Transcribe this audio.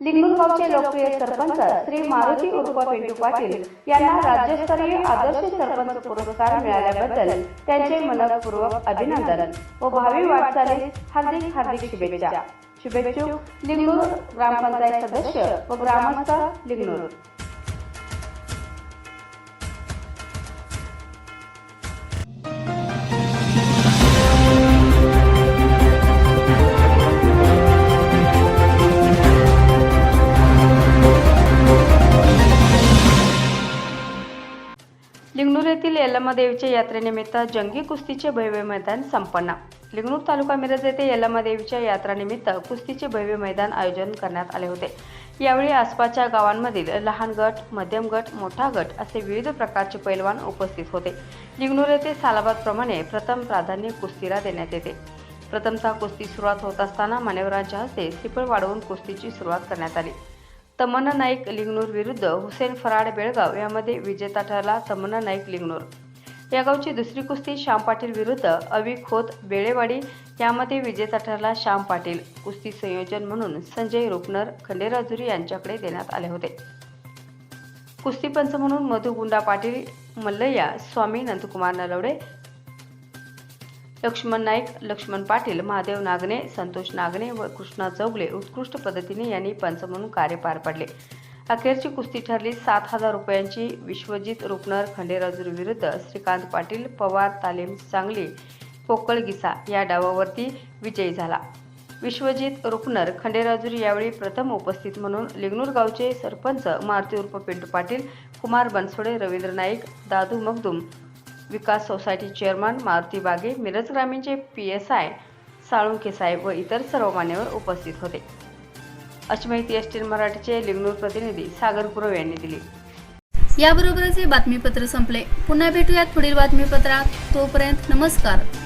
लिंगूरगावचे लोकप्रिय सरपंच श्री मारुती उर्फ पिंटू पाटील यांना राज्यस्तरीय आदर्श सरपंच पुरस्कार मिळाल्याबद्दल त्यांचे मनपूर्वक अभिनंदन व भावी वाटचालीस हार्दिक हार्दिक शुभेच्छा. शुभेच्छुक लिंगूर ग्रामपंचायत सदस्य व ग्रामस्थ लिंगूर. लिंगणूर येथील यात्रेनिमित्त जंगी कुस्तीचे भव्य मैदान संपन्न. लिंगणूर तालुका मिरज येथे यल्लम्मादेवीच्या यात्रानिमित्त कुस्तीचे भव्य मैदान आयोजन करण्यात आले होते. यावेळी आसपासच्या गावांमधील लहान गट मध्यम गट मोठा गट असे विविध प्रकारचे पैलवान उपस्थित होते. लिंगणूर येथे सालाबादप्रमाणे प्रथम प्राधान्य कुस्तीला देण्यात येते. प्रथमतः कुस्ती सुरुवात होत असताना मान्यवरांच्या हस्ते सिपळ वाढवून कुस्तीची सुरुवात करण्यात आली. तमन्ना नाईक लिंगनूर विरुद्ध हुसेन फराड बेळगाव यामध्ये विजेता ठरला तमन्ना नाईक लिंगनूर. या गावची दुसरी कुस्ती श्याम पाटील विरुद्ध अवी खोत बेळेवाडी यामध्ये विजेता ठरला श्याम पाटील. कुस्ती संयोजन म्हणून संजय रुपनर खंडेराजुरी यांच्याकडे देण्यात आले होते. कुस्तीपंच म्हणून मधु गुंडा पाटील मल्लय्या स्वामी नंदकुमार नलवडे लक्ष्मण नाईक लक्ष्मण पाटील महादेव नागणे संतोष नागणे व कृष्णा चौगले उत्कृष्ट पद्धतीने यांनी पंच म्हणून कार्य पार पाडले. अखेरची कुस्ती ठरली. सात हजार रुपयांची विश्वजित रुपनर खंडेराजूर विरुद्ध श्रीकांत पाटील पवार तालीम सांगली पोकळगिसा या डावावरती विजयी झाला. विश्वजित रुपनर खंडेराजुरी यावेळी प्रथम उपस्थित म्हणून लिंगणूर गावचे सरपंच मारुती उर्फ पिंटू पाटील कुमार बनसोडे रवींद्र नाईक दादू मगदूम विकास सोसायटी चेअरमन मारुती बागे मिरज ग्रामीणचे पी एस आय साळुंके साहेब व इतर सर्व मान्यवर उपस्थित होते. अशी माहिती एस टी मराठीचे लिंगनूर प्रतिनिधी सागर गुरव यांनी दिली. याबरोबरच हे बातमीपत्र संपले. पुन्हा भेटूयात पुढील बातमीपत्रात. तोपर्यंत नमस्कार.